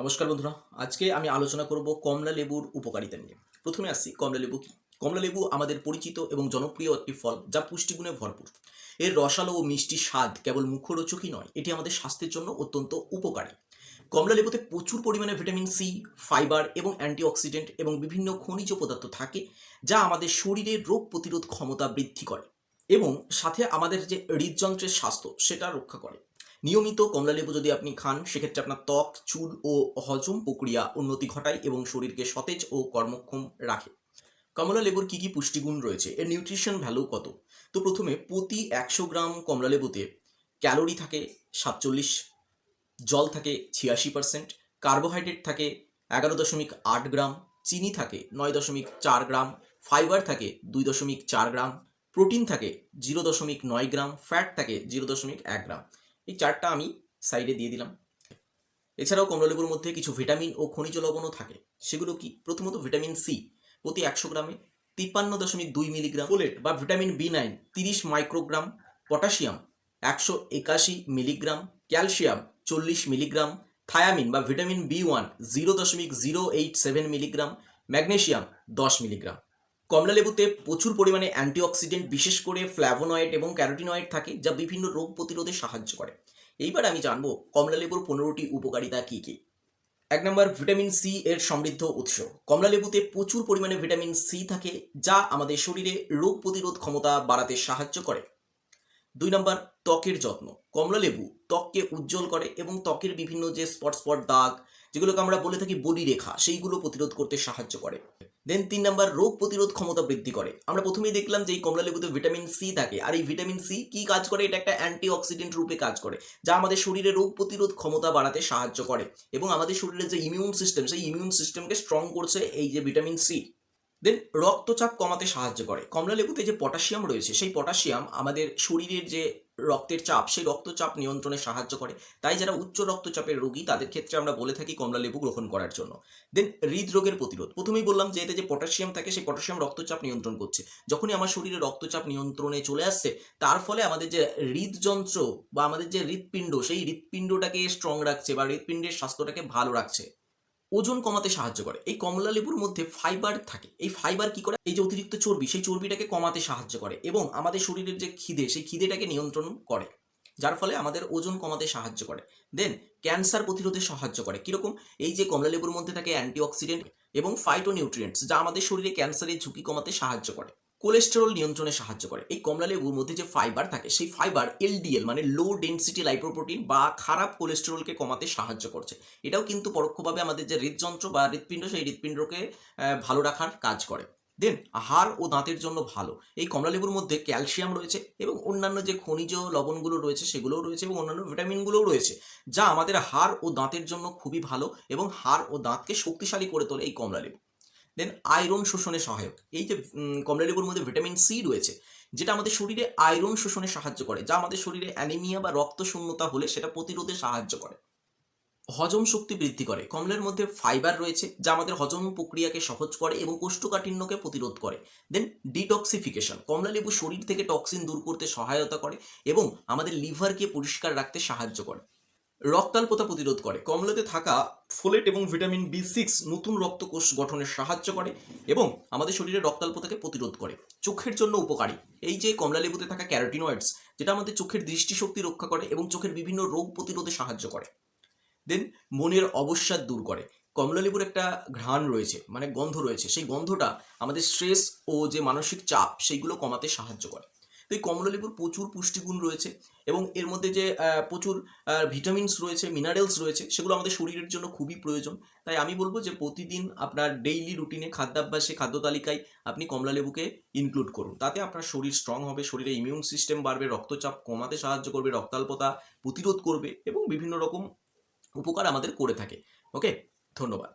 নমস্কার বন্ধুরা, আজকে আমি আলোচনা করব কমলা লেবুর উপকারিতা নিয়ে। প্রথমে আসছি কমলা লেবু কি? কমলা লেবু আমাদের পরিচিত এবং জনপ্রিয় একটি ফল যা পুষ্টিগুণে ভরপুর। এর রসালো ও মিষ্টি স্বাদ কেবল মুখরোচকই নয়, এটি আমাদের স্বাস্থ্যের জন্য অত্যন্ত উপকারী। কমলা লেবুতে প্রচুর পরিমাণে ভিটামিন সি, ফাইবার এবং অ্যান্টিঅক্সিডেন্ট এবং বিভিন্ন খনিজ পদার্থ থাকে যা আমাদের শরীরের রোগ প্রতিরোধ ক্ষমতা বৃদ্ধি করে এবং সাথে আমাদের যে হৃদযন্ত্রের স্বাস্থ্য, সেটা রক্ষা করে। নিয়মিত কমলালেবু যদি আপনি খান, সেক্ষেত্রে আপনার ত্বক, চুল ও হজম প্রক্রিয়া উন্নতি ঘটায় এবং শরীরকে সতেজ ও কর্মক্ষম রাখে। কমলা লেবুর কী কী পুষ্টিগুণ রয়েছে? এর নিউট্রিশন ভ্যালু কত? তো প্রথমে প্রতি একশো গ্রাম কমলা লেবুতে ক্যালোরি থাকে সাতচল্লিশ, জল থাকে ছিয়াশি পার্সেন্ট, কার্বোহাইড্রেট থাকে এগারো দশমিক আট গ্রাম, চিনি থাকে নয় দশমিক চার গ্রাম, ফাইবার থাকে দুই দশমিক চার গ্রাম, প্রোটিন থাকে জিরো দশমিক নয় গ্রাম, ফ্যাট থাকে জিরো দশমিক এক গ্রাম। এই চারটা আমি সাইডে দিয়ে দিলাম। এছাড়াও কমলালেবুর মধ্যে কিছু ভিটামিন ও খনিজ লবণও থাকে। সেগুলো কি? প্রথমত ভিটামিন সি প্রতি একশো গ্রামে তিপ্পান্ন দশমিক দুই মিলিগ্রাম ফোলেট বা ভিটামিন বি নাইন তিরিশ মাইক্রোগ্রাম পটাশিয়াম একশো একাশি মিলিগ্রাম ক্যালসিয়াম চল্লিশ মিলিগ্রাম থায়ামিন বা ভিটামিন বি ওয়ান জিরো দশমিক zero eight seven milligram magnesium দশ মিলিগ্রাম কমলা লেবুতে প্রচুর পরিমাণে অ্যান্টিঅক্সিডেন্ট, বিশেষ করে ফ্ল্যাভোনয়েড এবং ক্যারোটিনয়েড থাকে, যা বিভিন্ন রোগ প্রতিরোধে সাহায্য করে। এইবার আমি জানব কমলা লেবুর পনেরোটি উপকারিতা কী কী। এক নম্বর, ভিটামিন সি এর সমৃদ্ধ উৎস। কমলা লেবুতে প্রচুর পরিমাণে ভিটামিন সি থাকে, যা আমাদের শরীরে রোগ প্রতিরোধ ক্ষমতা বাড়াতে সাহায্য করে। দুই নম্বর, ত্বকের যত্ন। কমলা লেবু ত্বককে উজ্জ্বল করে এবং ত্বকের বিভিন্ন যে স্পট স্পট দাগ, যেগুলোকে আমরা বলে থাকি বলি রেখা, সেইগুলো প্রতিরোধ করতে সাহায্য করে। দেন তিন নাম্বার, রোগ প্রতিরোধ ক্ষমতা বৃদ্ধি করে। আমরা প্রথমেই দেখলাম যে এই কমলা লেবুতে ভিটামিন সি থাকে। আর এই ভিটামিন সি কি কাজ করে? এটা একটা অ্যান্টি অক্সিডেন্ট রূপে কাজ করে, যা আমাদের শরীরে রোগ প্রতিরোধ ক্ষমতা বাড়াতে সাহায্য করে এবং আমাদের শরীরের যে ইমিউন সিস্টেম সেই ইমিউন সিস্টেমকে স্ট্রং করছে এই যে ভিটামিন সি দেন রক্তচাপ কমাতে সাহায্য করে। কমলা লেবুতে যে পটাশিয়াম রয়েছে, সেই পটাশিয়াম আমাদের শরীরের যে রক্তের চাপ, সেই রক্তচাপ নিয়ন্ত্রণে সাহায্য করে। তাই যারা উচ্চ রক্তচাপের রোগী, তাদের ক্ষেত্রে আমরা বলে থাকি কমলা লেবু গ্রহণ করার জন্য। দেন হৃদরোগের প্রতিরোধ। প্রথমেই বললাম যে এতে যে পটাশিয়াম থাকে, সেই পটাশিয়াম রক্তচাপ নিয়ন্ত্রণ করছে। যখনই আমার শরীরে রক্তচাপ নিয়ন্ত্রণে চলে আসছে, তার ফলে আমাদের যে হৃদযন্ত্র বা আমাদের যে হৃৎপিণ্ড, সেই হৃৎপিণ্ডটাকে স্ট্রং রাখছে বা হৃৎপিণ্ডের স্বাস্থ্যটাকে ভালো রাখছে। ওজন কমাতে সাহায্য করে। এই কমলা লেবুর মধ্যে ফাইবার থাকে। এই ফাইবার কি করে? এই যে অতিরিক্ত চর্বি, সেই চর্বিটাকে কমাতে সাহায্য করে এবং আমাদের শরীরের যে খিদে, সেই খিদেটাকে নিয়ন্ত্রণ করে, যার ফলে আমাদের ওজন কমাতে সাহায্য করে। দেন ক্যান্সার প্রতিরোধে সাহায্য করে। কীরকম? এই যে কমলা লেবুর মধ্যে থাকে অ্যান্টিঅক্সিডেন্ট এবং ফাইটোনিউট্রিয়েন্টস যা আমাদের শরীরে ক্যান্সারের ঝুঁকি কমাতে সাহায্য করে। কোলেস্টেরল নিয়ন্ত্রণে সাহায্য করে। এই কমলা লেবুর মধ্যে যে ফাইবার থাকে, সেই ফাইবার এলডিএল মানে লো ডেন্সিটি লাইপোপ্রোটিন বা খারাপ কোলেস্টেরলকে কমাতে সাহায্য করছে। এটাও কিন্তু পরোক্ষভাবে আমাদের যে হৃদযন্ত্র বা হৃৎপিণ্ড, সেই হৃৎপিণ্ডকে ভালো রাখার কাজ করে। দেন হাড় ও দাঁতের জন্য ভালো। এই কমলা লেবুর মধ্যে ক্যালসিয়াম রয়েছে এবং অন্যান্য যে খনিজ লবণগুলো রয়েছে, সেগুলোও রয়েছে এবং অন্যান্য ভিটামিনগুলোও রয়েছে, যা আমাদের হাড় ও দাঁতের জন্য খুবই ভালো এবং হাড় ও দাঁতকে শক্তিশালী করে তোলে এই কমলা লেবু। দেন আয়রন শোষণে সহায়ক। এই যে উম, কমলা লেবুর মধ্যে ভিটামিন সি রয়েছে যেটা আমাদের শরীরে আয়রন শোষণে সাহায্য করে যা আমাদের শরীরে অ্যানিমিয়া বা রক্ত শূন্যতা হলে সেটা প্রতিরোধে সাহায্য করে। হজম শক্তি বৃদ্ধি করে। কমলার মধ্যে ফাইবার রয়েছে যা আমাদের হজম প্রক্রিয়াকে সহজ করে এবং কোষ্ঠকাঠিন্যকে প্রতিরোধ করে। দেন ডিটক্সিফিকেশন কমলা লেবু শরীর থেকে টক্সিন দূর করতে সহায়তা করে এবং আমাদের লিভারকে পরিষ্কার রাখতে সাহায্য করে। রক্তাল্পতা প্রতিরোধ করে। কমলাতে থাকা ফোলেট এবং ভিটামিন বি সিক্স নতুন রক্তকোষ গঠনে সাহায্য করে এবং আমাদের শরীরে রক্তাল্পতাকে প্রতিরোধ করে। চোখের জন্য উপকারী। এই যে কমলা লেবুতে থাকা ক্যারোটিনয়েডস যেটা আমাদের চোখের দৃষ্টিশক্তি রক্ষা করে এবং চোখের বিভিন্ন রোগ প্রতিরোধে সাহায্য করে। দেন মনের অবসাদ দূর করে। কমলা লেবুর একটা ঘ্রাণ রয়েছে মানে গন্ধ রয়েছে। সেই গন্ধটা আমাদের স্ট্রেস ও যে মানসিক চাপ, সেইগুলো কমাতে সাহায্য করে। তো এই কমলা লেবুর প্রচুর পুষ্টিগুণ রয়েছে এবং এর মধ্যে যে প্রচুর ভিটামিনস রয়েছে, মিনারেলস রয়েছে, সেগুলো আমাদের শরীরের জন্য খুবই প্রয়োজন। তাই আমি বলব যে প্রতিদিন আপনার ডেইলি রুটিনে খাদ্যাভ্যাসে খাদ্য তালিকায় আপনি কমলালেবুকে ইনক্লুড করুন। তাতে আপনার শরীর স্ট্রং হবে, শরীরে ইমিউন সিস্টেম বাড়বে, রক্তচাপ কমাতে সাহায্য করবে, রক্তাল্পতা প্রতিরোধ করবে এবং বিভিন্ন রকম উপকার আমাদের করে থাকে। ওকে ধন্যবাদ।